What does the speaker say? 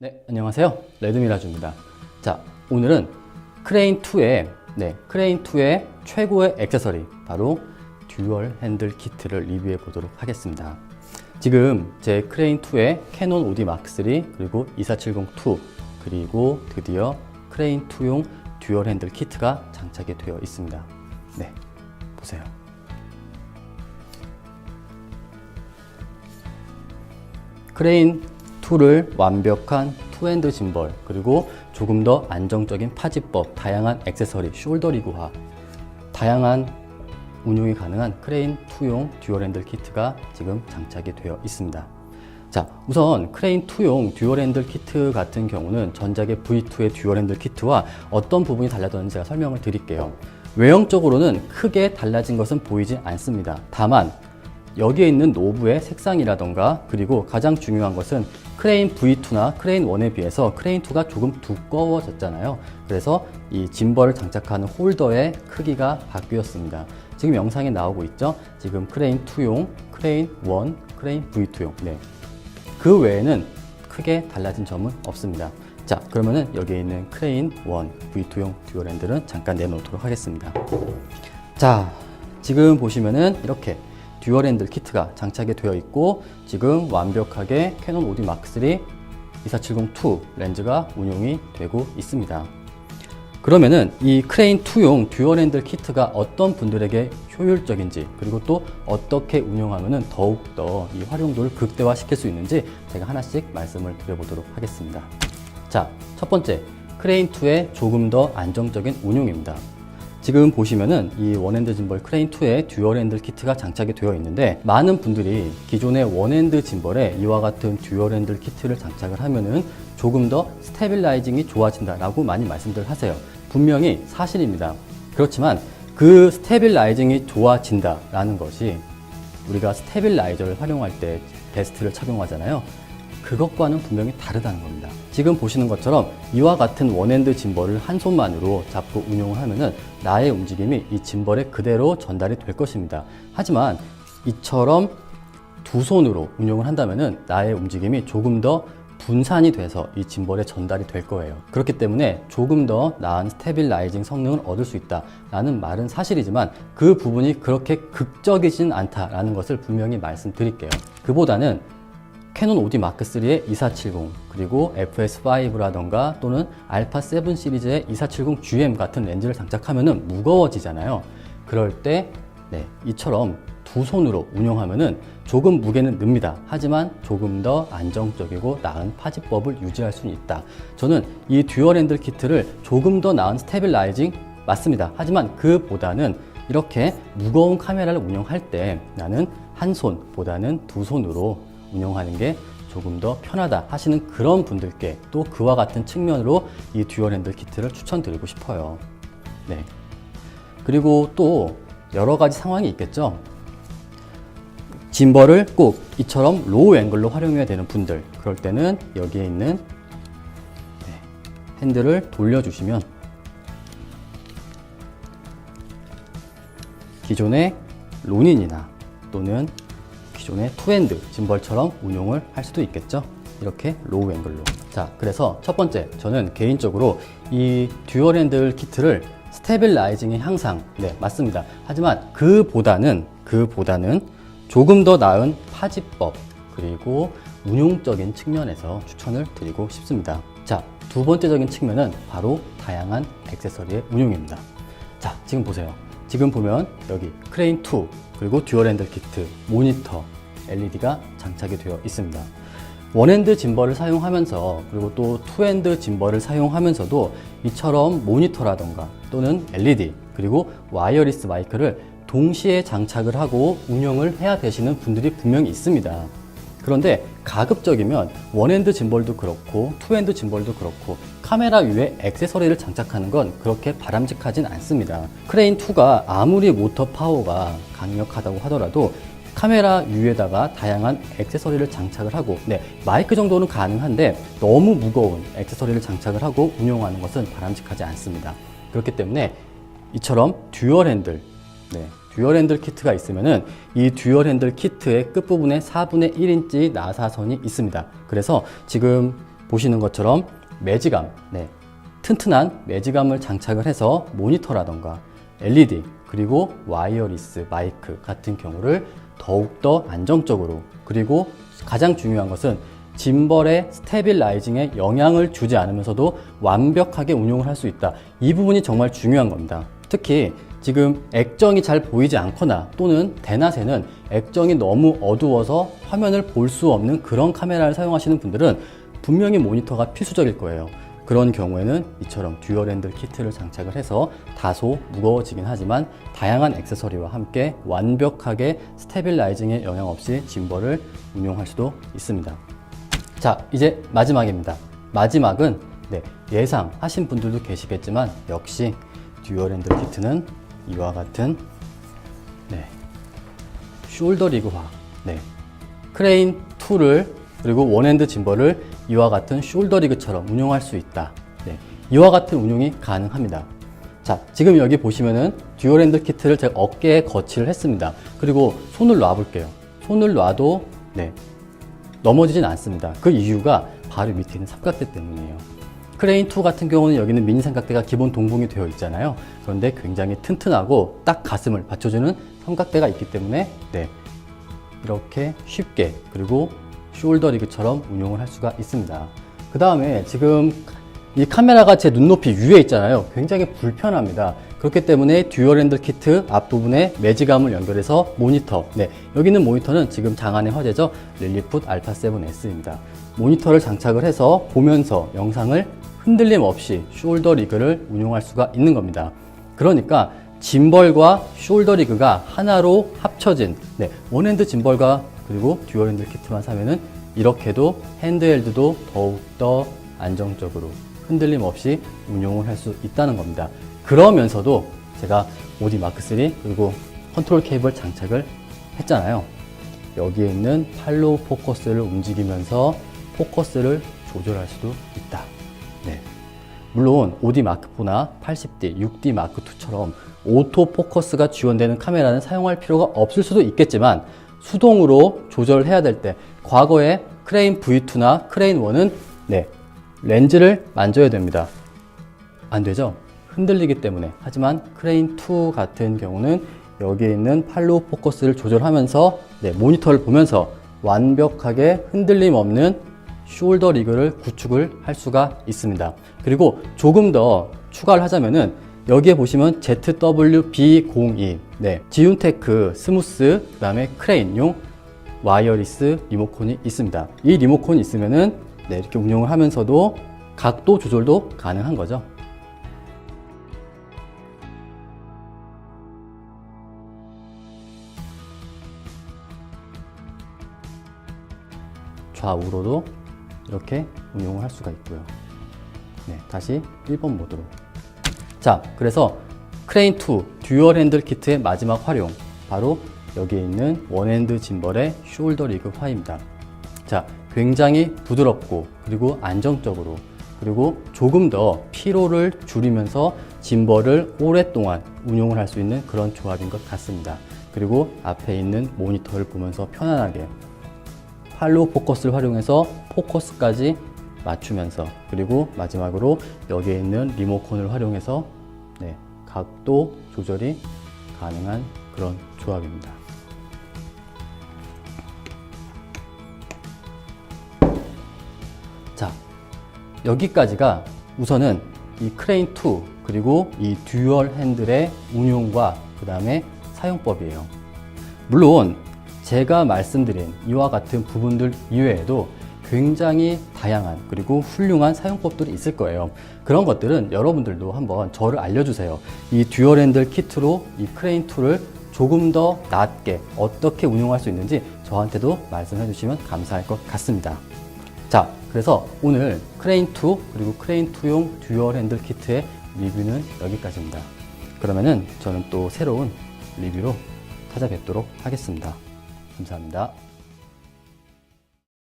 네, 안녕하세요. 레드미라주입니다. 자, 오늘은 크레인2의, 네, 크레인2의 최고의 액세서리, 바로 듀얼 핸들 키트를 리뷰해 보도록 하겠습니다. 지금 제 크레인2의 캐논 OD 마크3, 그리고 2470-2, 그리고 드디어 크레인2용 듀얼 핸들 키트가 장착이 되어 있습니다. 네, 보세요. 크레인 2를 완벽한 투핸드 짐벌 그리고 조금 더 안정적인 파지법, 다양한 액세서리, 숄더 리그화, 다양한 운용이 가능한 크레인 2용 듀얼 핸들 키트가 지금 장착이 되어 있습니다. 자, 우선 크레인 2용 듀얼 핸들 키트 같은 경우는 전작의 V2의 듀얼 핸들 키트와 어떤 부분이 달라졌는지 제가 설명을 드릴게요. 외형적으로는 크게 달라진 것은 보이지 않습니다. 다만 여기에 있는 노브의 색상이라던가 그리고 가장 중요한 것은 크레인 V2나 크레인 1에 비해서 크레인 2가 조금 두꺼워졌잖아요. 그래서 이 짐벌을 장착하는 홀더의 크기가 바뀌었습니다. 지금 영상에 나오고 있죠? 지금 크레인 2용, 크레인 1, 크레인 V2용. 네. 그 외에는 크게 달라진 점은 없습니다. 자, 그러면은 여기에 있는 크레인 1, V2용 듀얼 핸들은 잠깐 내놓도록 하겠습니다. 자, 지금 보시면은 이렇게 듀얼 핸들 키트가 장착이 되어 있고 지금 완벽하게 캐논 OD 마크3 2470-2 렌즈가 운용이 되고 있습니다. 그러면은 이 크레인 2용 듀얼 핸들 키트가 어떤 분들에게 효율적인지 그리고 또 어떻게 운영하면은 더욱더 이 활용도를 극대화 시킬 수 있는지 제가 하나씩 말씀을 드려보도록 하겠습니다. 자, 첫 번째 크레인 2의 조금 더 안정적인 운용입니다. 지금 보시면은 이 원핸드 짐벌 크레인 2의 듀얼 핸들 키트가 장착이 되어 있는데 많은 분들이 기존의 원핸드 짐벌에 이와 같은 듀얼 핸들 키트를 장착을 하면은 조금 더 스테빌라이징이 좋아진다라고 많이 말씀들 하세요. 분명히 사실입니다. 그렇지만 그 스테빌라이징이 좋아진다라는 것이 우리가 스테빌라이저를 활용할 때 베스트를 착용하잖아요. 그것과는 분명히 다르다는 겁니다. 지금 보시는 것처럼 이와 같은 원핸드 짐벌을 한 손만으로 잡고 운용을 하면은 나의 움직임이 이 짐벌에 그대로 전달이 될 것입니다. 하지만 이처럼 두 손으로 운용을 한다면은 나의 움직임이 조금 더 분산이 돼서 이 짐벌에 전달이 될 거예요. 그렇기 때문에 조금 더 나은 스테빌라이징 성능을 얻을 수 있다라는 말은 사실이지만 그 부분이 그렇게 극적이진 않다라는 것을 분명히 말씀드릴게요. 그보다는 캐논 OD 마크 3의 2470 그리고 FS5라던가 또는 알파 7 시리즈의 2470 GM 같은 렌즈를 장착하면은 무거워지잖아요. 그럴 때 네, 이처럼 두 손으로 운용하면은 조금 무게는 늡니다. 하지만 조금 더 안정적이고 나은 파지법을 유지할 수는 있다. 저는 이 듀얼 핸들 키트를 조금 더 나은 스테빌라이징 맞습니다. 하지만 그보다는 이렇게 무거운 카메라를 운영할 때 나는 한 손보다는 두 손으로 운영하는 게 조금 더 편하다 하시는 그런 분들께 또 그와 같은 측면으로 이 듀얼 핸들 키트를 추천드리고 싶어요. 네. 그리고 또 여러 가지 상황이 있겠죠. 짐벌을 꼭 이처럼 로우 앵글로 활용해야 되는 분들 그럴 때는 여기에 있는 네, 핸들을 돌려주시면 기존의 로닌이나 또는 기존의 투핸드 짐벌처럼 운용을 할 수도 있겠죠. 이렇게 로우 앵글로. 자, 그래서 첫 번째, 저는 개인적으로 이 듀얼 핸들 키트를 스테빌라이징의 향상, 네, 맞습니다. 하지만 그보다는, 그보다는 조금 더 나은 파지법, 그리고 운용적인 측면에서 추천을 드리고 싶습니다. 자, 두 번째적인 측면은 바로 다양한 액세서리의 운용입니다. 자, 지금 보세요. 지금 보면 여기 크레인 2 그리고 듀얼 핸들 키트, 모니터, LED가 장착이 되어 있습니다. 원핸드 짐벌을 사용하면서 그리고 또 투핸드 짐벌을 사용하면서도 이처럼 모니터라던가 또는 LED 그리고 와이어리스 마이크를 동시에 장착을 하고 운영을 해야 되시는 분들이 분명히 있습니다. 그런데 가급적이면 원핸드 짐벌도 그렇고 투핸드 짐벌도 그렇고 카메라 위에 액세서리를 장착하는 건 그렇게 바람직하진 않습니다. 크레인 2가 아무리 모터 파워가 강력하다고 하더라도 카메라 위에다가 다양한 액세서리를 장착을 하고 네, 마이크 정도는 가능한데 너무 무거운 액세서리를 장착을 하고 운용하는 것은 바람직하지 않습니다. 그렇기 때문에 이처럼 듀얼 핸들 네, 듀얼 핸들 키트가 있으면은 이 듀얼 핸들 키트의 끝부분에 4분의 1인치 나사선이 있습니다. 그래서 지금 보시는 것처럼 매지감, 네, 튼튼한 매지감을 장착을 해서 모니터라던가 LED 그리고 와이어리스 마이크 같은 경우를 더욱더 안정적으로 그리고 가장 중요한 것은 짐벌의 스테빌라이징에 영향을 주지 않으면서도 완벽하게 운용을 할 수 있다. 이 부분이 정말 중요한 겁니다. 특히 지금 액정이 잘 보이지 않거나 또는 대낮에는 액정이 너무 어두워서 화면을 볼 수 없는 그런 카메라를 사용하시는 분들은 분명히 모니터가 필수적일 거예요. 그런 경우에는 이처럼 듀얼 핸들 키트를 장착을 해서 다소 무거워지긴 하지만 다양한 액세서리와 함께 완벽하게 스테빌라이징에 영향 없이 짐벌을 운용할 수도 있습니다. 자, 이제 마지막입니다. 마지막은 네, 예상하신 분들도 계시겠지만 역시 듀얼 핸들 키트는 이와 같은 네, 숄더 리그화, 네, 크레인 2를 그리고 원핸드 짐벌을 이와 같은 숄더 리그처럼 운용할 수 있다. 네, 이와 같은 운용이 가능합니다. 자, 지금 여기 보시면은 듀얼 핸들 키트를 제가 어깨에 거치를 했습니다. 그리고 손을 놔 볼게요. 손을 놔도 네, 넘어지진 않습니다. 그 이유가 바로 밑에 있는 삼각대 때문이에요. 크레인 2 같은 경우는 여기는 미니 삼각대가 기본 동봉이 되어 있잖아요. 그런데 굉장히 튼튼하고 딱 가슴을 받쳐주는 삼각대가 있기 때문에 네, 이렇게 쉽게 그리고 숄더 리그처럼 운용을 할 수가 있습니다. 그 다음에 지금 이 카메라가 제 눈높이 위에 있잖아요. 굉장히 불편합니다. 그렇기 때문에 듀얼 핸들 키트 앞부분에 매지감을 연결해서 모니터. 네, 여기 있는 모니터는 지금 장안의 화제죠. 릴리풋 알파 7S입니다. 모니터를 장착을 해서 보면서 영상을 흔들림 없이 숄더 리그를 운용할 수가 있는 겁니다. 그러니까 짐벌과 숄더 리그가 하나로 합쳐진 네, 원핸드 짐벌과 그리고 듀얼 핸들 키트만 사면은 이렇게도 핸드헬드도 더욱더 안정적으로 흔들림 없이 운용을 할 수 있다는 겁니다. 그러면서도 제가 오디 마크 3 그리고 컨트롤 케이블 장착을 했잖아요. 여기에 있는 팔로우 포커스를 움직이면서 포커스를 조절할 수도 있다. 네. 물론 5D 마크4나 80D, 6D 마크2처럼 오토 포커스가 지원되는 카메라는 사용할 필요가 없을 수도 있겠지만 수동으로 조절을 해야 될 때 과거에 크레인 V2나 크레인 1은 네, 렌즈를 만져야 됩니다. 안 되죠? 흔들리기 때문에. 하지만 크레인 2 같은 경우는 여기에 있는 팔로우 포커스를 조절하면서 네, 모니터를 보면서 완벽하게 흔들림 없는 숄더 리그를 구축을 할 수가 있습니다. 그리고 조금 더 추가를 하자면은 여기에 보시면 ZWB02, 네, 지윤테크 스무스, 그 다음에 크레인용 와이어리스 리모컨이 있습니다. 이 리모컨이 있으면은 네, 이렇게 운영을 하면서도 각도 조절도 가능한 거죠. 좌우로도 이렇게 운용을 할 수가 있고요. 네, 다시 1번 모드로. 자, 그래서 크레인 2 듀얼 핸들 키트의 마지막 활용 바로 여기에 있는 원핸드 짐벌의 숄더 리그 화입니다. 자, 굉장히 부드럽고 그리고 안정적으로 그리고 조금 더 피로를 줄이면서 짐벌을 오랫동안 운용을 할 수 있는 그런 조합인 것 같습니다. 그리고 앞에 있는 모니터를 보면서 편안하게 팔로우 포커스를 활용해서 포커스까지 맞추면서 그리고 마지막으로 여기에 있는 리모컨을 활용해서 네, 각도 조절이 가능한 그런 조합입니다. 자, 여기까지가 우선은 이 크레인 2 그리고 이 듀얼 핸들의 운용과 그 다음에 사용법이에요. 물론 제가 말씀드린 이와 같은 부분들 이외에도 굉장히 다양한 그리고 훌륭한 사용법들이 있을 거예요. 그런 것들은 여러분들도 한번 저를 알려주세요. 이 듀얼 핸들 키트로 이 크레인 2를 조금 더 낮게 어떻게 운용할 수 있는지 저한테도 말씀해 주시면 감사할 것 같습니다. 자, 그래서 오늘 크레인 2 그리고 크레인 2용 듀얼 핸들 키트의 리뷰는 여기까지입니다. 그러면은 저는 또 새로운 리뷰로 찾아뵙도록 하겠습니다. 감사합니다.